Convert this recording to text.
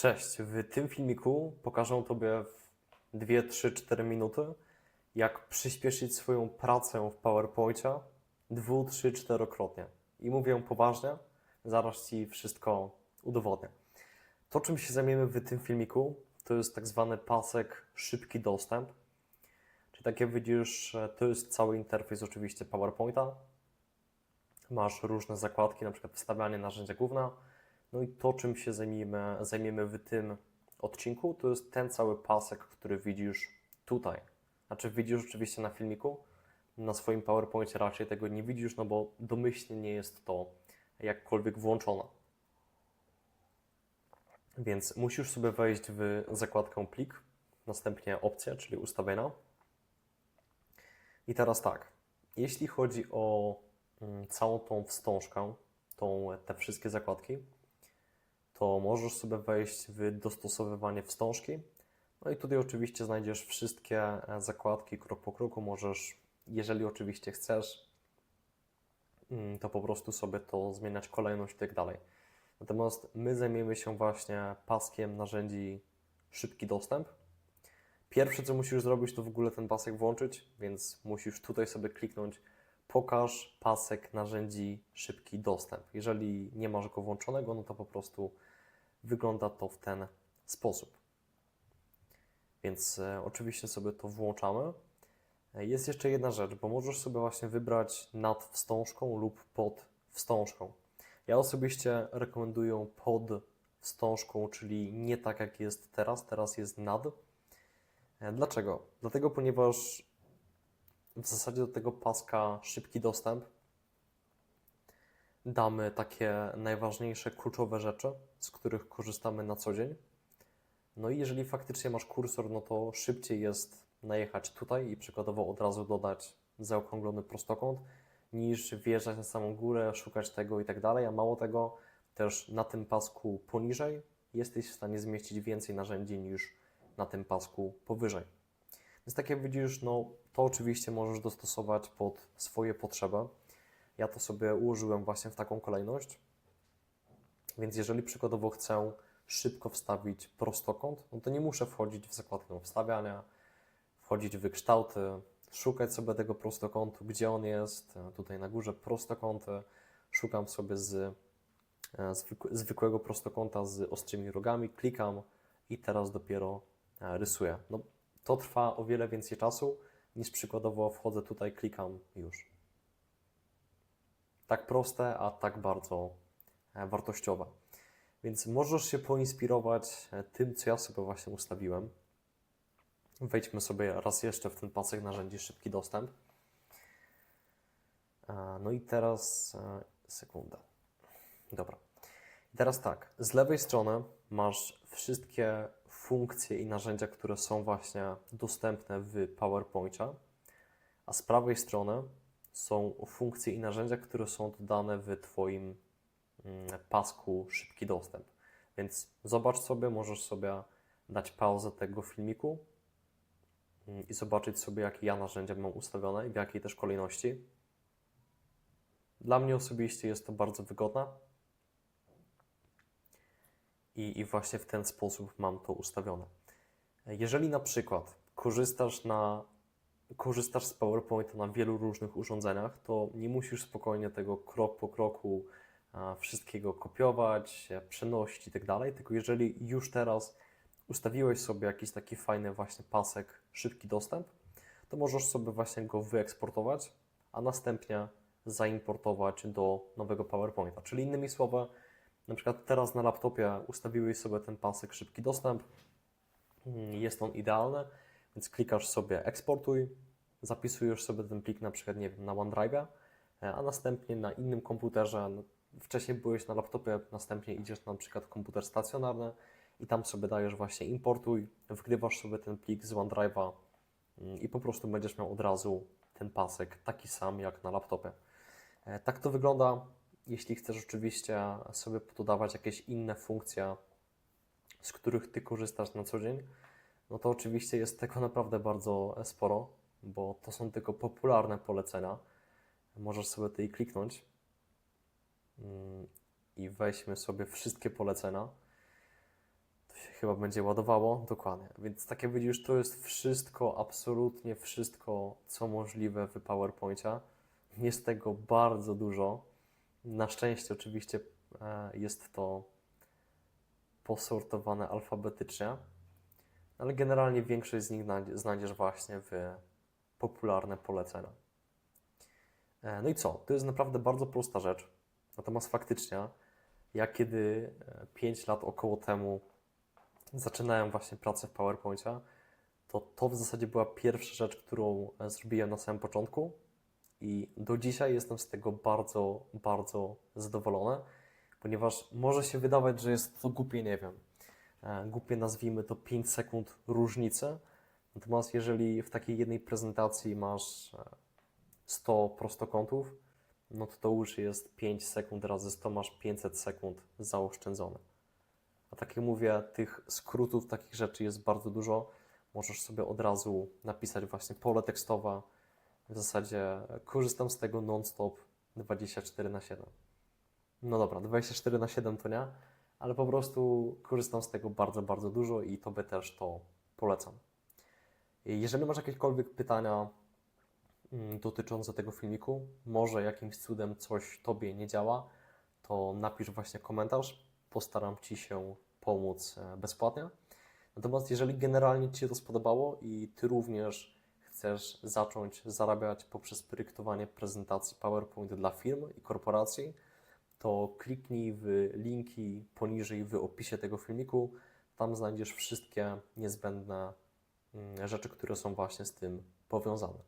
Cześć, w tym filmiku pokażę Tobie w 2, 3, 4 minuty, jak przyspieszyć swoją pracę w PowerPoincie 2, 3, 4-krotnie. I mówię poważnie, zaraz Ci wszystko udowodnię. To, czym się zajmiemy w tym filmiku, to jest tak zwany pasek szybki dostęp. Czyli tak jak widzisz, to jest cały interfejs oczywiście PowerPointa. Masz różne zakładki, na przykład wstawianie narzędzia główne, no i to, czym się zajmiemy, zajmiemy w tym odcinku, to jest ten cały pasek, który widzisz tutaj. Znaczy widzisz oczywiście na filmiku, na swoim PowerPoincie raczej tego nie widzisz, no bo domyślnie nie jest to jakkolwiek włączone. Więc musisz sobie wejść w zakładkę plik, następnie opcję, czyli ustawienia. I teraz tak, jeśli chodzi o mm, całą tą wstążkę, tą, te wszystkie zakładki, to możesz sobie wejść w dostosowywanie wstążki. No i tutaj oczywiście znajdziesz wszystkie e, zakładki krok po kroku. Możesz, jeżeli oczywiście chcesz, mm, to po prostu sobie to zmieniać kolejność i tak dalej. Natomiast my zajmiemy się właśnie paskiem narzędzi szybki dostęp. Pierwsze, co musisz zrobić, to w ogóle ten pasek włączyć, więc musisz tutaj sobie kliknąć pokaż pasek narzędzi szybki dostęp. Jeżeli nie masz go włączonego, no to po prostu wygląda to w ten sposób. Więc e, oczywiście sobie to włączamy. E, Jest jeszcze jedna rzecz, bo możesz sobie właśnie wybrać nad wstążką lub pod wstążką. Ja osobiście rekomenduję pod wstążką, czyli nie tak jak jest teraz, teraz jest nad. E, Dlaczego? Dlatego, ponieważ w zasadzie do tego paska szybki dostęp damy takie najważniejsze, kluczowe rzeczy, z których korzystamy na co dzień. No i jeżeli faktycznie masz kursor, no to szybciej jest najechać tutaj i przykładowo od razu dodać zaokrąglony prostokąt, niż wjeżdżać na samą górę, szukać tego i tak dalej, a mało tego, też na tym pasku poniżej jesteś w stanie zmieścić więcej narzędzi niż na tym pasku powyżej. Więc tak jak widzisz, no to oczywiście możesz dostosować pod swoje potrzeby. Ja to sobie ułożyłem właśnie w taką kolejność. Więc jeżeli przykładowo chcę szybko wstawić prostokąt, no to nie muszę wchodzić w zakładkę wstawiania, wchodzić w kształty, szukać sobie tego prostokątu, gdzie on jest. Tutaj na górze prostokąty. Szukam sobie z e, zwykł- zwykłego prostokąta z ostrymi rogami, klikam i teraz dopiero e, rysuję. No, to trwa o wiele więcej czasu niż przykładowo wchodzę tutaj, klikam już. Tak proste, a tak bardzo e, wartościowe. Więc możesz się poinspirować e, tym, co ja sobie właśnie ustawiłem. Wejdźmy sobie raz jeszcze w ten pasek narzędzi szybki dostęp. E, No i teraz sekunda. Dobra. I teraz tak, z lewej strony masz wszystkie funkcje i narzędzia, które są właśnie dostępne w PowerPoincie, a z prawej strony są funkcje i narzędzia, które są dodane w Twoim mm, pasku szybki dostęp. Więc zobacz sobie, możesz sobie dać pauzę tego filmiku mm, i zobaczyć sobie, jakie ja narzędzia mam ustawione i w jakiej też kolejności. Dla mnie osobiście jest to bardzo wygodne i, i właśnie w ten sposób mam to ustawione. Jeżeli na przykład korzystasz, na, korzystasz z PowerPointa na wielu różnych urządzeniach, to nie musisz spokojnie tego krok po kroku wszystkiego kopiować, e, przenosić i tak dalej, tylko jeżeli już teraz ustawiłeś sobie jakiś taki fajny właśnie pasek, szybki dostęp, to możesz sobie właśnie go wyeksportować, a następnie zaimportować do nowego PowerPointa. Czyli innymi słowy, na przykład teraz na laptopie ustawiłeś sobie ten pasek szybki dostęp, Mm, jest on idealny, więc klikasz sobie eksportuj, zapisujesz sobie ten plik na przykład nie wiem, na OneDrive, a następnie na innym komputerze, no, wcześniej byłeś na laptopie, następnie idziesz na przykład komputer stacjonarny i tam sobie dajesz właśnie importuj, wgrywasz sobie ten plik z OneDrive'a mm, i po prostu będziesz miał od razu ten pasek taki sam jak na laptopie. E, Tak to wygląda. Jeśli chcesz oczywiście sobie dodawać jakieś inne funkcje, z których Ty korzystasz na co dzień, no to oczywiście jest tego naprawdę bardzo sporo, bo to są tylko popularne polecenia. Możesz sobie tutaj kliknąć mm, i weźmy sobie wszystkie polecenia. To chyba będzie ładowało. Dokładnie. Więc tak jak widzisz, to jest wszystko, absolutnie wszystko, co możliwe w PowerPoincie. Jest tego bardzo dużo. Na szczęście, oczywiście, e, jest to posortowane alfabetycznie, ale generalnie większość z nich znajdzie- znajdziesz właśnie w popularne polecenia. E, No i co? To jest naprawdę bardzo prosta rzecz. Natomiast faktycznie, ja kiedy 5 lat około temu zaczynałem właśnie pracę w PowerPoincie, to to w zasadzie była pierwsza rzecz, którą e, zrobiłem na samym początku i do dzisiaj jestem z tego bardzo, bardzo zadowolony, ponieważ może się wydawać, że jest to głupie, nie wiem, e, głupie nazwijmy to 5 sekund różnicy, natomiast jeżeli w takiej jednej prezentacji masz e, 100 prostokątów, no to to już jest 5 sekund razy 100, masz 500 sekund zaoszczędzone. A tak jak mówię, tych skrótów, takich rzeczy jest bardzo dużo. Możesz sobie od razu napisać właśnie pole tekstowe. W zasadzie korzystam z tego non-stop 24 na 7. No dobra, 24 na 7 to nie, ale po prostu korzystam z tego bardzo, bardzo dużo i Tobie też to polecam. Jeżeli masz jakiekolwiek pytania mm, dotyczące tego filmiku, może jakimś cudem coś Tobie nie działa, to napisz właśnie komentarz. Postaram Ci się pomóc e, bezpłatnie. Natomiast jeżeli generalnie Ci się to spodobało i Ty również chcesz zacząć zarabiać poprzez projektowanie prezentacji PowerPoint dla firm i korporacji, to kliknij w linki poniżej w opisie tego filmiku. Tam znajdziesz wszystkie niezbędne mm, rzeczy, które są właśnie z tym powiązane.